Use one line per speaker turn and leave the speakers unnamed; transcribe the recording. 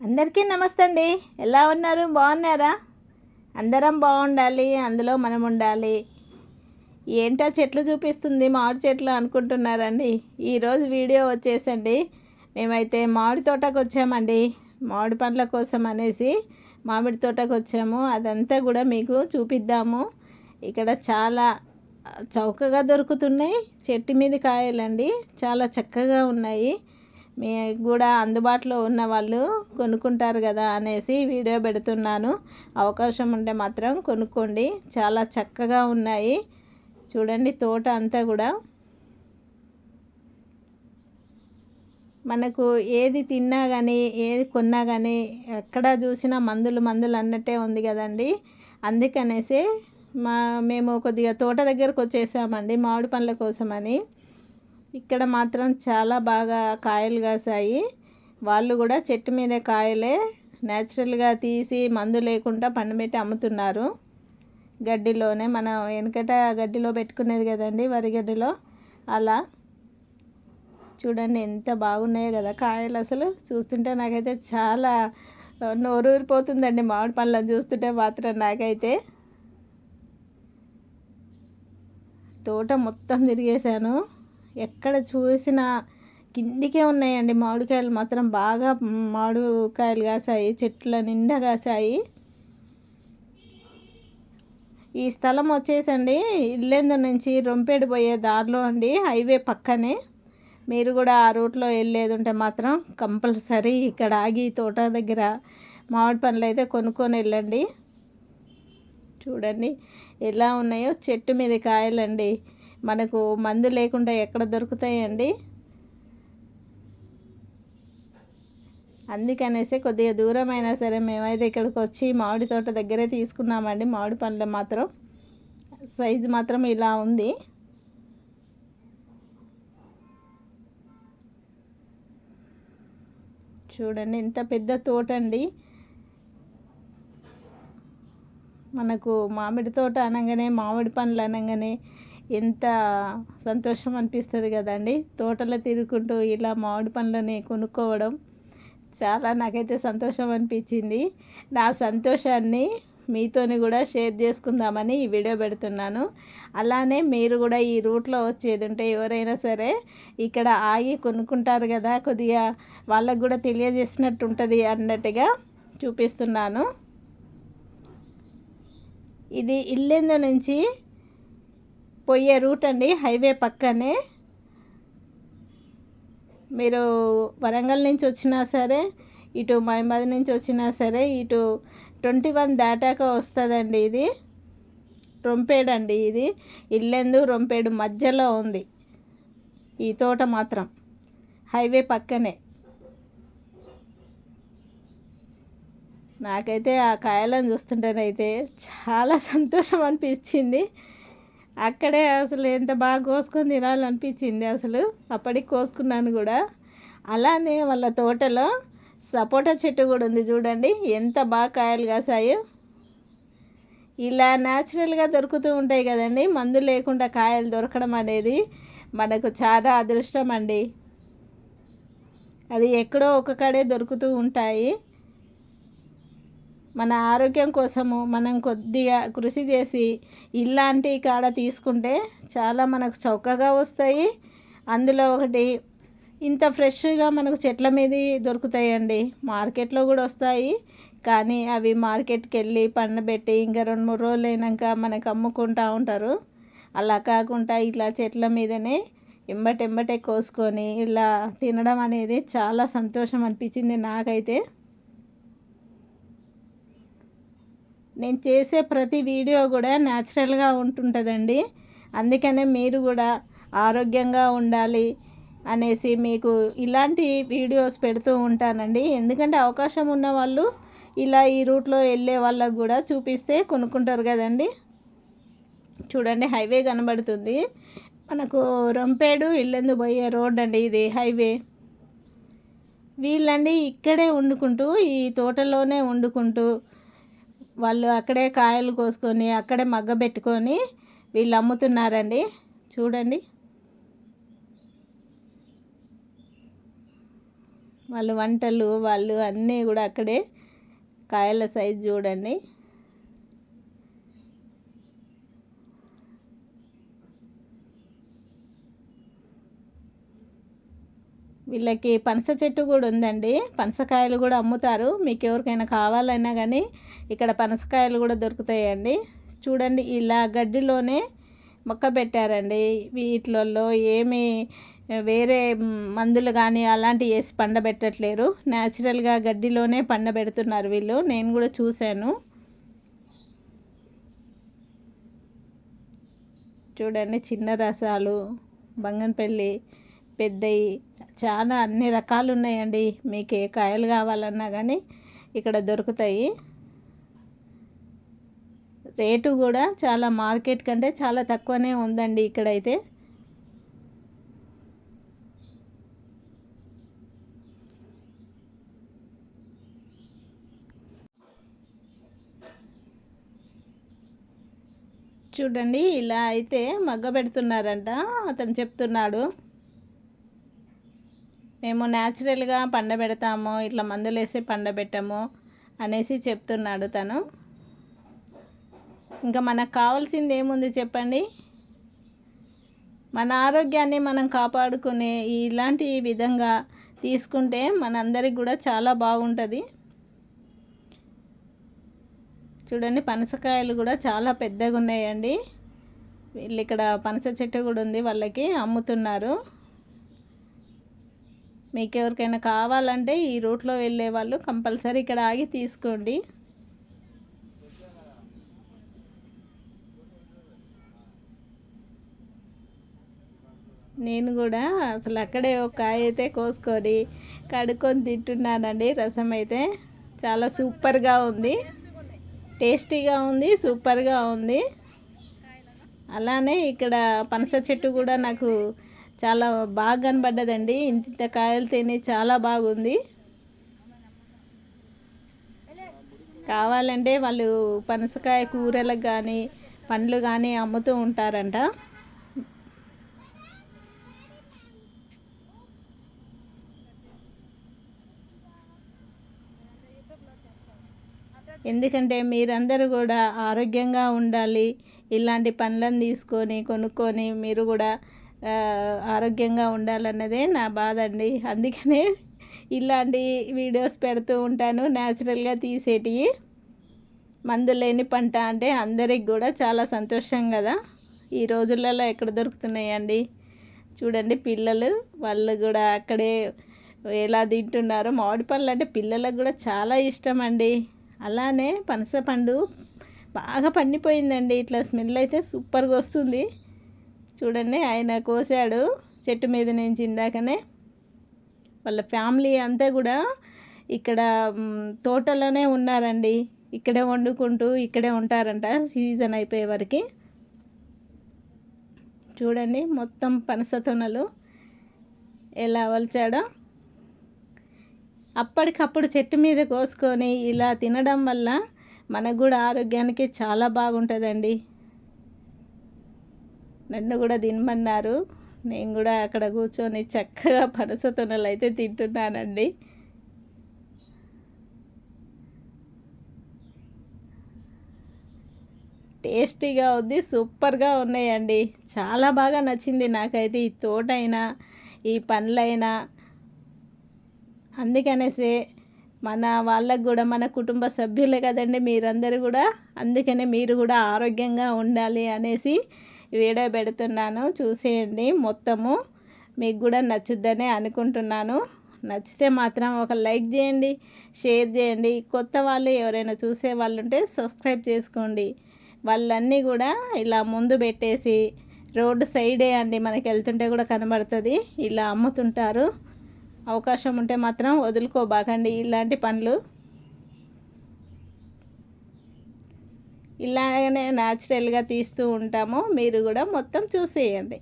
అందరికీ నమస్తే అండి ఎలా ఉన్నారు? బాగున్నారా? అందరం బాగుండాలి అందులో మనం ఉండాలి. ఏంటో చెట్లు చూపిస్తుంది మామిడి చెట్లు అనుకుంటున్నారండి. ఈరోజు వీడియో వచ్చేసండి. మేమైతే మామిడి తోటకు వచ్చామండి. మామిడి పండ్ల కోసం అనేసి మామిడి తోటకు వచ్చాము. అదంతా కూడా మీకు చూపిద్దాము. ఇక్కడ చాలా చౌకగా దొరుకుతున్నాయి. చెట్టు మీద కాయలండి. చాలా చక్కగా ఉన్నాయి. మీకు కూడా అందుబాటులో ఉన్న వాళ్ళు కొనుక్కుంటారు కదా అనేసి వీడియో పెడుతున్నాను. అవకాశం ఉంటే మాత్రం కొనుక్కోండి. చాలా చక్కగా ఉన్నాయి. చూడండి తోట అంతా కూడా. మనకు ఏది తిన్నా కానీ ఏది కొన్నా కానీ ఎక్కడ చూసినా మందులు మందులు అన్నట్టే ఉంది కదండి. అందుకనేసి మా మేము కొద్దిగా తోట దగ్గరకు వచ్చేసామండి మామిడి పండ్ల కోసమని. ఇక్కడ మాత్రం చాలా బాగా కాయలు కాసాయి వాళ్ళు కూడా చెట్టు మీద కాయలే న్యాచురల్గా తీసి మందు లేకుండా పండబెట్టి అమ్ముతున్నారు. గడ్డిలోనే మనం వెనకట గడ్డిలో పెట్టుకునేది కదండి వరి గడ్డిలో? అలా. చూడండి ఎంత బాగున్నాయో కదా కాయలు అసలు. చూస్తుంటే నాకైతే చాలా నోరూరిపోతుందండి మామిడి పండ్లను చూస్తుంటే మాత్రం నాకైతే. తోట మొత్తం తిరిగేశాను. ఎక్కడ చూసినా కిందికే ఉన్నాయండి మామిడికాయలు మాత్రం బాగా మామిడికాయలు కాసాయి చెట్ల నిండా కాసాయి. ఈ స్థలం వచ్చేసండి ఇల్లెందు నుంచి రొంపేడు పోయే దారిలో అండి హైవే పక్కనే. మీరు కూడా ఆ రూట్లో వెళ్ళేది ఉంటే మాత్రం కంపల్సరీ ఇక్కడ ఆగి తోట దగ్గర మామిడి పండ్లు అయితే కొనుక్కొని వెళ్ళండి. చూడండి ఎలా ఉన్నాయో చెట్టు మీద కాయలండి. మనకు మందు లేకుండా ఎక్కడ దొరుకుతాయండి? అందుకనేసి కొద్దిగా దూరం అయినా సరే మేమైతే ఇక్కడికి వచ్చి మామిడి తోట దగ్గరే తీసుకున్నామండి. మామిడి పండ్లు మాత్రం సైజు మాత్రం ఇలా ఉంది. చూడండి ఇంత పెద్ద తోట అండి మనకు మామిడి తోట అనగానే మామిడి పండ్లు అనగానే ఎంత సంతోషం అనిపిస్తుంది కదండి. తోటలో తిరుగుకుంటూ ఇలా మామిడి పండ్లని కొనుక్కోవడం చాలా నాకైతే సంతోషం అనిపించింది. నా సంతోషాన్ని మీతోని కూడా షేర్ చేసుకుందామని ఈ వీడియో పెడుతున్నాను. అలానే మీరు కూడా ఈ రూట్లో వచ్చేది ఉంటే ఎవరైనా సరే ఇక్కడ ఆగి కొనుక్కుంటారు కదా కొద్దిగా వాళ్ళకు కూడా తెలియజేసినట్టు ఉంటుంది అన్నట్టుగా చూపిస్తున్నాను. ఇది ఇల్లెందు నుంచి పోయే రూట్ అండి హైవే పక్కనే. మీరు వరంగల్ నుంచి వచ్చినా సరే ఇటు మహిమది నుంచి వచ్చినా సరే ఇటు ట్వంటీ వన్ దాటాక వస్తుందండి ఇది. రొంపేడు అండి ఇది. ఇల్లెందు రొంపేడు మధ్యలో ఉంది. ఈ తోట మాత్రం హైవే పక్కనే. నాకైతే ఆ కాయలను చూస్తుంటేనైతే చాలా సంతోషం అనిపించింది. అక్కడే అసలు ఎంత బాగా కోసుకొని తినాలనిపించింది అసలు. అప్పటికి కోసుకున్నాను కూడా. అలానే వాళ్ళ తోటలో సపోటా చెట్టు కూడా ఉంది చూడండి. ఎంత బాగా కాయలు కాసాయో. ఇలా న్యాచురల్గా దొరుకుతూ ఉంటాయి కదండి. మందు లేకుండా కాయలు దొరకడం అనేది మనకు చాలా అదృష్టం అండి. అది ఎక్కడో ఒక కడే దొరుకుతూ ఉంటాయి. మన ఆరోగ్యం కోసము మనం కొద్దిగా కృషి చేసి ఇలాంటి కాడ తీసుకుంటే చాలా మనకు చౌకగా వస్తాయి. అందులో ఒకటి ఇంత ఫ్రెష్గా మనకు చెట్ల మీద దొరుకుతాయండి. మార్కెట్లో కూడా వస్తాయి. కానీ అవి మార్కెట్కి వెళ్ళి పండబెట్టి ఇంకా రెండు మూడు రోజులు అయినాక మనకు అమ్ముకుంటూ ఉంటారు. అలా కాకుండా ఇట్లా చెట్ల మీదనే ఎంబటెంబటే కోసుకొని ఇలా తినడం అనేది చాలా సంతోషం అనిపించింది నాకైతే. నేను చేసే ప్రతి వీడియో కూడా న్యాచురల్గా ఉంటుంటుందండి. అందుకనే మీరు కూడా ఆరోగ్యంగా ఉండాలి అనేసి మీకు ఇలాంటి వీడియోస్ పెడుతూ ఉంటానండి. ఎందుకంటే అవకాశం ఉన్న వాళ్ళు ఇలా ఈ రూట్లో వెళ్ళే వాళ్ళకు కూడా చూపిస్తే కొనుక్కుంటారు కదండి. చూడండి హైవే కనబడుతుంది. మనకు రొంపేడు ఇల్లెందు పోయే రోడ్ అండి ఇది హైవే. వీళ్ళండి ఇక్కడే వండుకుంటూ ఈ తోటలోనే వండుకుంటూ వాళ్ళు అక్కడే కాయలు కోసుకొని అక్కడే మగ్గ పెట్టుకొని వీళ్ళు అమ్ముతున్నారండి. చూడండి. వాళ్ళు వంటలు వాళ్ళు అన్నీ కూడా అక్కడే కాయల సైజు చూడండి. వీళ్ళకి పనస చెట్టు కూడా ఉందండి. పనసకాయలు కూడా అమ్ముతారు. మీకు ఎవరికైనా కావాలన్నా కానీ ఇక్కడ పనసకాయలు కూడా దొరుకుతాయండి. చూడండి ఇలా గడ్డిలోనే మొక్క పెట్టారండి. వీటిలలో ఏమి వేరే మందులు కానీ అలాంటివి వేసి పండబెట్టట్లేరు న్యాచురల్గా గడ్డిలోనే పండబెడుతున్నారు వీళ్ళు. నేను కూడా చూశాను. చూడండి చిన్న రసాలు బంగన్పల్లి పెద్దవి చాలా అన్ని రకాలు ఉన్నాయండి మీకు ఏ కాయలు కావాలన్నా కానీ ఇక్కడ దొరుకుతాయి. రేటు కూడా చాలా మార్కెట్ కంటే చాలా తక్కువనే ఉందండి ఇక్కడైతే. చూడండి ఇలా అయితే మగ్గ పెడుతున్నారంట అతను చెప్తున్నాడు. మేము న్యాచురల్గా పండబెడతాము ఇట్లా మందులు వేసి పండబెట్టము అనేసి చెప్తున్నాడు తను. ఇంకా మనకు కావాల్సింది ఏముంది చెప్పండి? మన ఆరోగ్యాన్ని మనం కాపాడుకునే ఇలాంటి విధంగా తీసుకుంటే మనందరికి కూడా చాలా బాగుంటుంది. చూడండి పనసకాయలు కూడా చాలా పెద్దగా ఉన్నాయండి వీళ్ళు ఇక్కడ పనస చెట్టు కూడా ఉంది వాళ్ళకి అమ్ముతున్నారు. మీకు ఎవరికైనా కావాలంటే ఈ రూట్లో వెళ్ళే వాళ్ళు కంపల్సరీ ఇక్కడ ఆగి తీసుకోండి. నేను కూడా అసలు అక్కడే ఒక కాయ అయితే కోసుకొని కడుక్కొని తింటున్నానండి. రసం అయితే చాలా సూపర్గా ఉంది. టేస్టీగా ఉంది సూపర్గా ఉంది. అలానే ఇక్కడ పనస చెట్టు కూడా నాకు చాలా బాగా కనబడ్డదండి. ఇంత కాయలు తిని చాలా బాగుంది. కావాలంటే వాళ్ళు పనసకాయ కూరలకు కానీ పండ్లు కానీ అమ్ముతూ ఉంటారంట. ఎందుకంటే మీరందరూ కూడా ఆరోగ్యంగా ఉండాలి. ఇలాంటి పండ్లను తీసుకొని కొనుక్కొని మీరు కూడా ఆరోగ్యంగా ఉండాలన్నదే నా బాధ అండి అందుకనే ఇలాంటి వీడియోస్ పెడుతూ ఉంటాను. న్యాచురల్గా తీసేటివి మందు లేని పంట అంటే అందరికి కూడా చాలా సంతోషం కదా. ఈ రోజులలో ఎక్కడ దొరుకుతున్నాయండి? చూడండి పిల్లలు వాళ్ళు కూడా అక్కడే ఎలా తింటున్నారో. మామిడి పళ్ళు అంటే పిల్లలకు కూడా చాలా ఇష్టం అండి అలానే పనస పండు బాగా పండిపోయిందండి. ఇట్లా స్మెల్ అయితే సూపర్గా వస్తుంది. చూడండి ఆయన కోసాడు చెట్టు మీద నుంచి ఇందాకనే. వాళ్ళ ఫ్యామిలీ అంతా కూడా ఇక్కడ తోటలోనే ఉన్నారండి. ఇక్కడే వండుకుంటూ ఇక్కడే ఉంటారంట సీజన్ అయిపోయే వరకు. చూడండి మొత్తం పనస తొనలు ఎలా వలిచాడో. అప్పటికప్పుడు చెట్టు మీద కోసుకొని ఇలా తినడం వల్ల మనకు కూడా ఆరోగ్యానికి చాలా బాగుంటుందండి. నన్ను కూడా తినమన్నారు. నేను కూడా అక్కడ కూర్చొని చక్కగా పనసతొనలు అయితే తింటున్నానండి. టేస్టీగా ఉంది సూపర్గా ఉన్నాయండి. చాలా బాగా నచ్చింది నాకైతే ఈ తోటైనా ఈ పండ్లైనా. అందుకనేసి మన వాళ్ళకు కూడా మన కుటుంబ సభ్యులే కదండి మీరందరూ కూడా. అందుకనే మీరు కూడా ఆరోగ్యంగా ఉండాలి అనేసి వీడియో పెడుతున్నాను చూసేయండి. మొత్తము మీకు కూడా నచ్చుద్దని అనుకుంటున్నాను. నచ్చితే మాత్రం ఒక లైక్ చేయండి షేర్ చేయండి. కొత్త వాళ్ళు ఎవరైనా చూసే వాళ్ళు ఉంటే సబ్స్క్రైబ్ చేసుకోండి. వాళ్ళన్నీ కూడా ఇలా ముందు పెట్టేసి రోడ్డు సైడే అండి మనకి వెళ్తుంటే కూడా కనబడుతుంది. ఇలా అమ్ముతుంటారు. అవకాశం ఉంటే మాత్రం వదులుకోబాకండి ఇలాంటి పనులు. ఇలాగనే న్యాచురల్గా తీస్తూ ఉంటాము మీరు కూడా మొత్తం చూసేయండి.